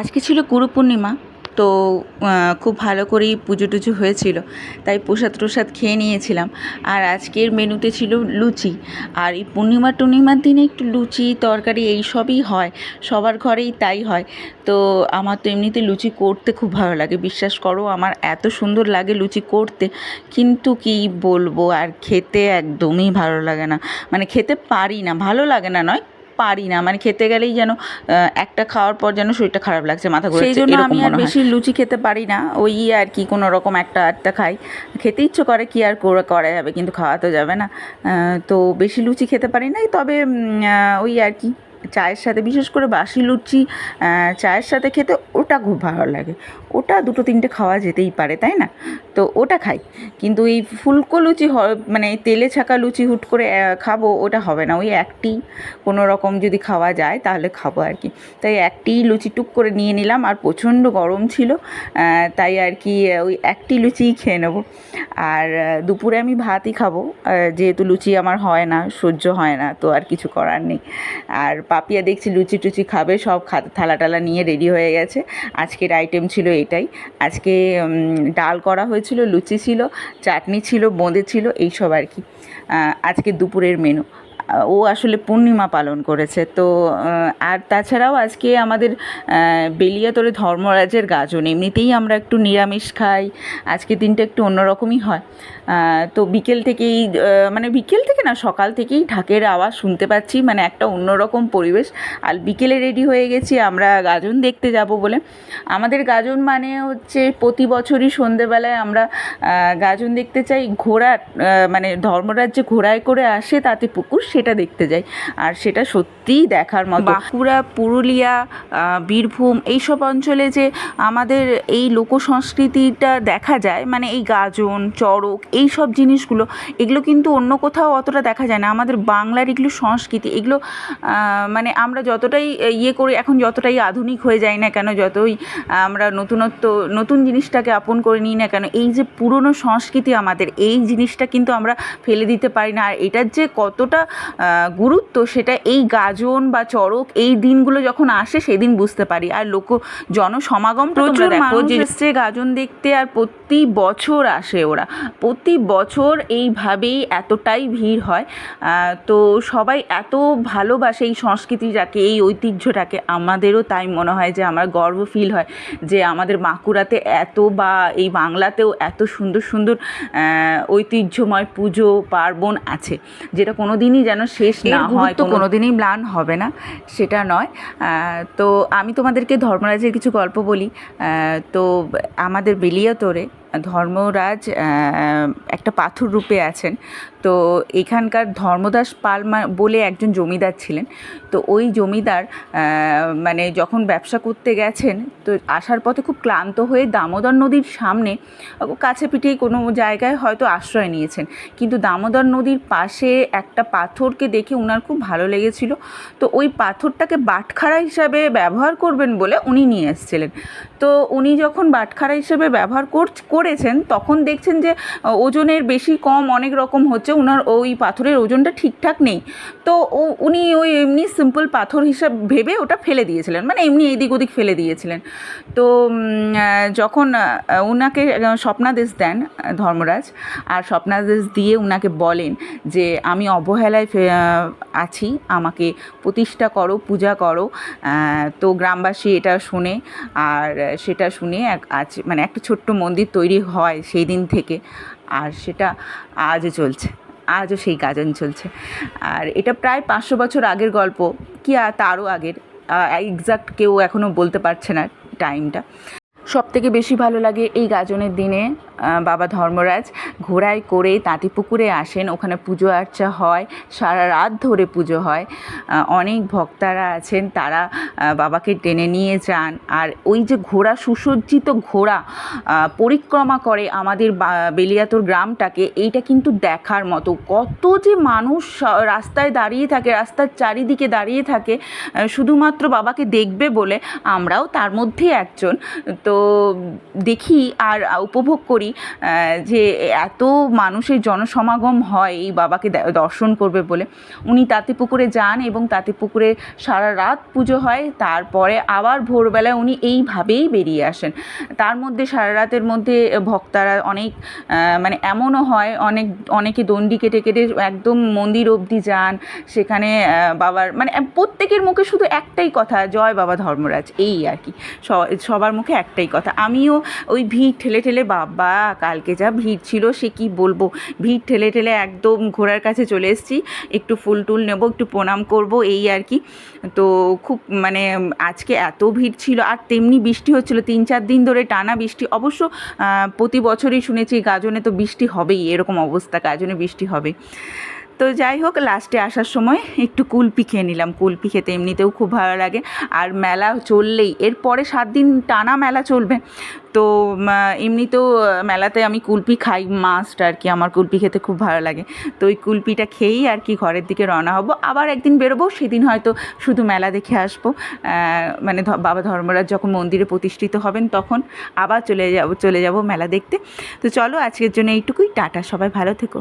আজকে ছিল গুরু পূর্ণিমা তো খুব ভালো করেই পুজো টুজো হয়েছিল, তাই প্রসাদ টসাদ খেয়ে নিয়েছিলাম। আর আজকের মেনুতে ছিল লুচি, আর এই পূর্ণিমা টূর্ণিমার দিনে একটু লুচি, তরকারি এই সবই হয়, সবার ঘরেই তাই হয়। তো, আমার তো এমনিতে লুচি করতে খুব ভালো লাগে, বিশ্বাস করো, আমার এত সুন্দর লাগে লুচি করতে, কিন্তু কী বলব, আর খেতে একদমই ভালো লাগে না। মানে খেতে পারি না, ভালো লাগে না, নয় পারি না। মানে খেতে গেলেই যেন একটা খাওয়ার পর যেন শরীরটা খারাপ লাগছে মাথা ঘুরে সেই জন্য আমি আর বেশি লুচি খেতে পারি না। ওই আর কি কোনো রকম একটা আটটা খাই। খেতে ইচ্ছে করে কি আর করে করা যাবে কিন্তু খাওয়া তো যাবে না। তো বেশি লুচি খেতে পারি না তবে ওই আর কি। চায়ের সাথে, বিশেষ করে বাসি লুচি চায়ের সাথে খেতে ওটা খুব ভালো লাগে। ওটা দুটো তিনটে খাওয়া যেতেই পারে, তাই না? তো ওটা খাই। কিন্তু এই ফুলকো লুচি মানে তেলে ছাকা লুচি হুট করে খাব, ওটা হবে না। ওই একটি কোনো রকম যদি খাওয়া যায়, তাহলে খাব আর কি। তাই একটি লুচি টুক করে নিয়ে নিলাম, আর প্রচণ্ড গরম ছিল তাই আর কি, ওই একটি লুচিই খেয়ে নেব। আর দুপুরে আমি ভাতই খাব। যেহেতু লুচি আমার হয় না, সহ্য হয় না, তো আর কিছু করার নেই। আর পাপিয়া দেখছি লুচি টুচি খাবে, সব থালা টালা নিয়ে রেডি হয়ে গেছে। আজকের আইটেম ছিল এটাই। আজকে ডাল করা হয়েছিল, লুচি ছিল, চাটনি ছিল, বোঁদে ছিল, এইসব আর কি। আজকে দুপুরের মেনু ও আসলে পূর্ণিমা পালন করেছে। তো আর তাছাড়াও আজকে আমাদের বেলিয়াতরে ধর্মরাজের গাজন, এমনিতেই আমরা একটু নিরামিষ খাই, আজকে দিনটা একটু অন্যরকমই হয়। তো বিকেল থেকেই মানে বিকেল থেকে না, সকাল থেকেই ঢাকের আওয়াজ শুনতে পাচ্ছি মানে একটা অন্যরকম পরিবেশ। আর বিকেলে রেডি হয়ে গেছি, আমরা গাজন দেখতে যাব বলে। আমাদের গাজন মানে হচ্ছে, প্রতি বছরই সন্ধেবেলায় আমরা গাজন দেখতে চাই। ঘোড়া মানে ধর্মরাজ যে ঘোড়ায় করে আসে, তাতে পুকুর সেটা দেখতে যাই। আর সেটা সত্যিই দেখার মতো। বাঁকুড়া পুরুলিয়া বীরভূম এইসব অঞ্চলে যে আমাদের এই লোক সংস্কৃতিটা দেখা যায় মানে এই গাজন চড়ক এই সব জিনিসগুলো এগুলো কিন্তু অন্য কোথাও অতটা দেখা যায় না। আমাদের বাংলার এগুলো সংস্কৃতি এগুলো মানে আমরা যতটাই ইয়ে করি এখন যতটাই আধুনিক হয়ে যাই না কেন যতই আমরা নতুনত্ব নতুন জিনিসটাকে আপন করে নিই না কেন এই যে পুরনো সংস্কৃতি আমাদের এই জিনিসটা কিন্তু আমরা ফেলে দিতে পারি না। আর এটার যে কতটা গুরুত্ব সেটা এই গাজন বা চড়ক এই দিনগুলো যখন আসে সেদিন বুঝতে পারি। আর লোক জনসমাগম প্রচুর এসছে গাজন দেখতে আর প্রতি বছর আসে ওরা। প্রতি বছর এইভাবেই এতটাই ভিড় হয়। তো সবাই এত ভালোবাসে এই সংস্কৃতিটাকে এই ঐতিহ্যটাকে। আমাদেরও তাই মনে হয় যে আমার গর্ব ফিল হয় যে আমাদের বাঁকুড়াতে এত বা এই বাংলাতেও এত সুন্দর সুন্দর ঐতিহ্যময় পুজো পার্বণ আছে। যেটা কোনো দিনই যেন শেষ না হয় তো কোনোদিনই ম্লান হবে না সেটা নয়। তো আমি তোমাদেরকে ধর্মরাজের কিছু গল্প বলি। তো আমাদের বেলিয়াতরে ধর্মরাজ একটা পাথর রূপে আছেন। তো এখানকার ধর্মদাস পাল বলে একজন জমিদার ছিলেন। তো ওই জমিদার মানে যখন ব্যবসা করতে গেছেন, তো আসার পথে খুব ক্লান্ত হয়ে দামোদর নদীর সামনে কাছে পিঠেই কোনো জায়গায় হয়তো আশ্রয় নিয়েছেন। কিন্তু দামোদর নদীর পাশে একটা পাথরকে দেখে উনার খুব ভালো লেগেছিল। তো ওই পাথরটাকে বাটখারা হিসাবে ব্যবহার করবেন বলে উনি নিয়ে এসেছিলেন। তো উনি যখন বাটখারা হিসেবে ব্যবহার কর- করেছেন, তখন দেখছেন যে ওজনের বেশি কম অনেক রকম হচ্ছে ওনার ওই পাথরের ওজনটা ঠিকঠাক নেই। তো ও, উনি ওই এমনি সিম্পল পাথর হিসাব ভেবে ওটা ফেলে দিয়েছিলেন মানে এমনি এদিক ওদিক ফেলে দিয়েছিলেন। তো যখন উনাকে স্বপ্নাদেশ দেন ধর্মরাজ, আর স্বপ্নাদেশ দিয়ে উনাকে বলেন যে, আমি অবহেলায় আছি, আমাকে প্রতিষ্ঠা করো, পূজা করো তো গ্রামবাসী এটা শোনে, আর সেটা শুনে এক, আজ মানে একটা ছোট্ট মন্দির তৈরি হয় সেই দিন থেকে। আর সেটা আজও চলছে, আজও সেই গাজন চলছে। আর এটা প্রায় পাঁচশো বছর আগের গল্প, কি আর তারও আগের। এক্সাক্ট কেউ এখনও বলতে পারছে না টাইমটা সব থেকে বেশি ভালো লাগে এই গাজনের দিনে বাবা ধর্মরাজ ঘোড়ায় করে তাঁতিপুকুরে আসেন। ওখানে পুজো আর্চা হয়, সারা রাত ধরে পুজো হয়। অনেক ভক্তারা আছেন, তারা বাবাকে টেনে নিয়ে যান। আর ওই যে ঘোড়া, সুসজ্জিত ঘোড়া পরিক্রমা করে আমাদের বেলিয়াতোর গ্রামটাকে, এইটা কিন্তু দেখার মতো। কত যে মানুষ রাস্তায় দাঁড়িয়ে থাকে, রাস্তার চারিদিকে দাঁড়িয়ে থাকে শুধুমাত্র বাবাকে দেখবে বলে আমরাও তার মধ্যে একজন। তো দেখি আর উপভোগ করি। যে এত মানুষের জনসমাগম হয় এই বাবাকে দর্শন করবে বলে। উনি তাঁতি পুকুরে যান এবং তাঁতি পুকুরে সারা রাত পুজো হয়। তারপরে আবার ভোরবেলায় উনি এইভাবেই বেরিয়ে আসেন। তার মধ্যে সারা রাতের মধ্যে ভক্তারা অনেক মানে এমনও হয়, অনেক, অনেকে দণ্ডি কেটে কেটে একদম মন্দির অবধি যান। সেখানে বাবার মানে প্রত্যেকের মুখে শুধু একটাই কথা, জয় বাবা ধর্মরাজ। এই আর কি। সবার মুখে একটাই কথা। আমিও ওই ভিড় ঠেলে ঠেলে বাবা কালকে যা ভিড় ছিল সে কি বলব? ভিড় ঠেলে ঠেলে একদম ঘোড়ার কাছে চলে এসেছি। একটু ফুল টুল নেব, একটু প্রণাম করব, এই আর কি। তো খুব মানে আজকে এত ভিড় ছিল, আর তেমনি বৃষ্টি হচ্ছিল। তিন চার দিন ধরে টানা বৃষ্টি। অবশ্য প্রতি বছরই শুনেছি গাজনে তো বৃষ্টি হবেই, এরকম অবস্থা, গাজনে বৃষ্টি হবে। তো যাই হোক লাস্টে আসার সময় একটু কুলপি খেয়ে নিলাম। কুলপি খেতে এমনিতেও খুব ভালো লাগে। আর মেলা চললেই, এরপরে সাত দিন টানা মেলা চলবে। তো এমনিতেও মেলাতে আমি কুলপি খাই মাস্ট আর কি আমার কুলপি খেতে খুব ভালো লাগে। তো ওই কুলপিটা খেয়েই আর কি ঘরের দিকে রওনা হব। আবার একদিন বেরোবো, সেদিন হয়তো শুধু মেলা দেখে আসব। মানে বাবা ধর্মরাজ যখন মন্দিরে প্রতিষ্ঠিত হবেন তখন আবার চলে যাব চলে যাব মেলা দেখতে। তো চলো, আজকের জন্য এইটুকুই। টাটা, সবাই ভালো থেকো।